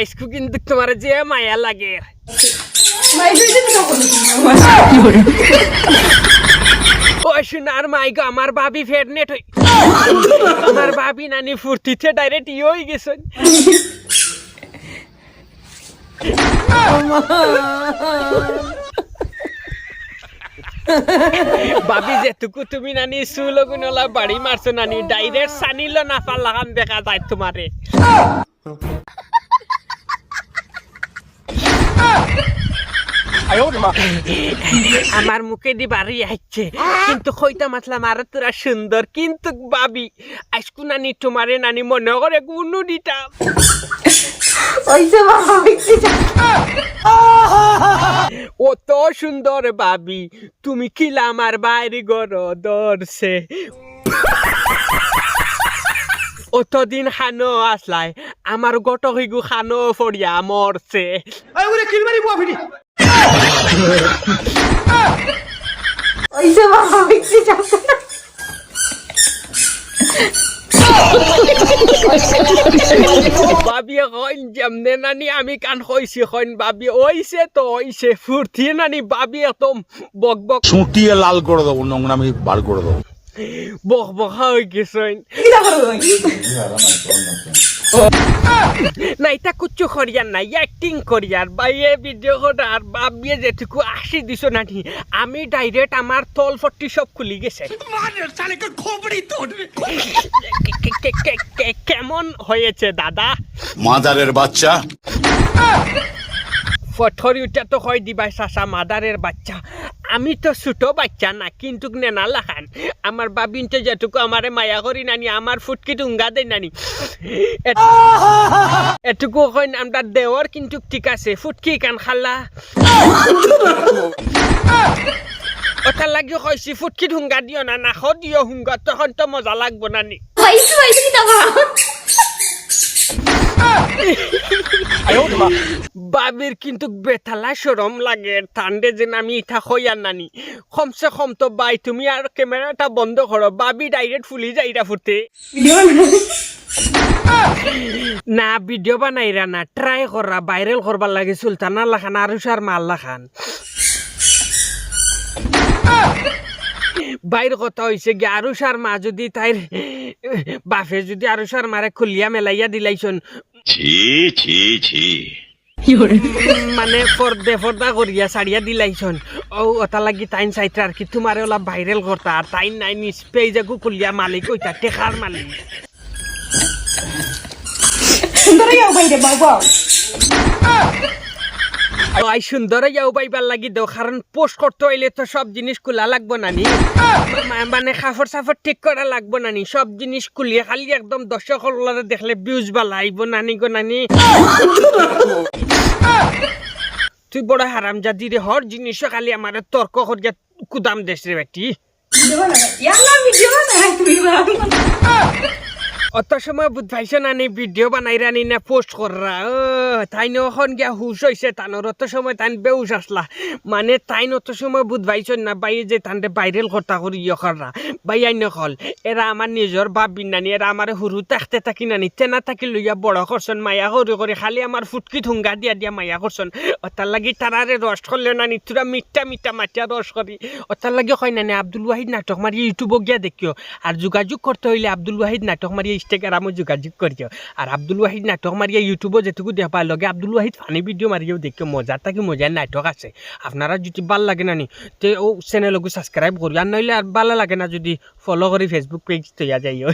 আইসকু কিন্তু তোমার যে মায়া লাগে। ভাবি নানি যেটুকু তুমি নানি সুলগুনলা বাড়ি মারছো নানি ডাইরেক্ট সানিল না পাল্লাখান দেখা যায় তোমারে। আমার মুখে দি বাড়ি আসছে কিন্তু কইতা মাতলা আর তোরা সুন্দর কিন্তু বাবি আজকু নানি তোমারে নানি মনে করে কোনো দিতাম। অত সুন্দর ভাবি তুমি কিলা আমার বাইরে গর দরছে অতদিন খানো আসলাই আমার গট হইগু খানো ফরিয়া মরছে বাবি কইন যেমনে নানি আমি কান কইছি কইন বাবি। ওইছে তো ওইছে ফুর্তি নানি বাবি একদম বক বক। চুটিয়ে লাল করে দেবো নোংরামি বার করে দেবো। বক বকা হয়ে গেছেন না এটা কুচ্ছু করিয়ার নাই অ্যাক্টিং করিয়ার। বাইয়ে ভিডিও করার বাবিয়ে যেটুকু আসি দিছ না আমি ডাইরেক্ট আমার তল ফট্টি সব খুলি গেছে। কে- কে- কে- কে- কেমন হয়েছে দাদা? মাদারের বাচ্চা। ফঠরিটা তো হয় দিবাই চাচা মাদারের বাচ্চা। আমি তো ছোট বাচ্চা না কিন্তু নেনা লাখান আমার বাবিনতে যেটুকু আমারে মায়া করি নানি আমার ফুটকি টুঙ্গা দেয় নানি। এট- এটুকু কইন আমরা দেওয়ার কিন্তু ঠিক আছে। ফুটকি কান খাল্লা ওটা লাগি কইছি ফুটকি হুঙ্গা দিও না, নাখ দিও হুঙ্গা তখন তো মজা লাগবো নানি। বাবির কিন্তু বেতালা সরম লাগে। ঠান্ডে যেন আমি ইথা হইয়ার নানি। কমসে কম তো বাই তুমি আর ক্যামেরাটা বন্ধ করো বাবি ডাইরেক্ট ফুলি যাইরা ফুটে না ভিডিও বানাই বানাইরা না। ট্রাই করা ভাইরাল করবার লাগে সুলতানা লাখান আরুষার মাল লাখান। বাইর কথা হয়েছে কি আরুষার মা যদি তাইর বাপে যদি আরুষার মারে খুলিয়া মেলাইয়া দিলাইছন ছি ছি ছি। মানে পর্দে পর্দা করিয়া সারিয়া দিলাইছন ও ওটা লাগি তাইন চাইতে আর কি তোমারে ওলা ভাইরাল করতা আর তাইন নাই নিষ্পে যাকু খুলিয়া মালিক ওইটা টেকার মালিক। আই সুন্দর যাও পাইবার লাগি দেও, কারণ পোস্ট করতে হইলে তো সব জিনিস খোলা লাগবো নানি মানে কাপড় সাফর ঠিক করা লাগবো নানি সব জিনিস খুলিয়ে খালি একদম দর্শক দেখলে বিউজ বালা, আইব নানি গো নানি তুই বড় হারাম জাদি রে, হর জিনিস খালি আমার তর্ক করিয়া কুদাম দেশ রে বেটি। অত সময় বুঝাইছে না নি, ভিডিও বানাই রানি না পোস্ট কররা। ও তাই নখন গিয়া হুশ হয়েছে তানোর। অত সময় তাইন বেউস আসলা। মানে তাইন অত সময় বুঝবাইছ না বাই যে তানতে ভাইরাল কথা করি ইয়ে কররা। বাই আইন হল এরা আমার নিজর বাপ বিনানি এরা আমার হুরু তাকতে থাকি নানি, তেনা থাকি লইয়া বড় করছন, মায়া করি করে, খালি আমার ফুটকি ঠুঙ্গা দিয়া দিয়া মায়া করছন। অতার লাগি তারারে রস করলে নানি, তোরা মিঠা মিঠা মাটিয়া রস করি। অতার লাগি হয় নানি, আব্দুল ওয়াহিদ নাটক মারি ইউটিউবক গিয়া দেখিও। আর যোগাযোগ করতে হইলে আব্দুল ওয়াহিদ নাটক মারিয়া ইনস্টাগ্রামও যোগাযোগ করিও আর আব্দুল ওয়াহিদ নাটক মারিয়া ইউটিউবও যেটুকু দেখা লগে আব্দুল ওয়াহিদ ফানি ভিডিও মারিয়াও দেখিও মজার থাকি মজার নাটক আছে। আপনারা যদি ভালো লাগে না নি তে ও চ্যানেলকে সাবস্ক্রাইব করি আর নইলে আর ভালো লাগে না যদি ফলো করে ফেসবুক পেজ তৈয়া যাইও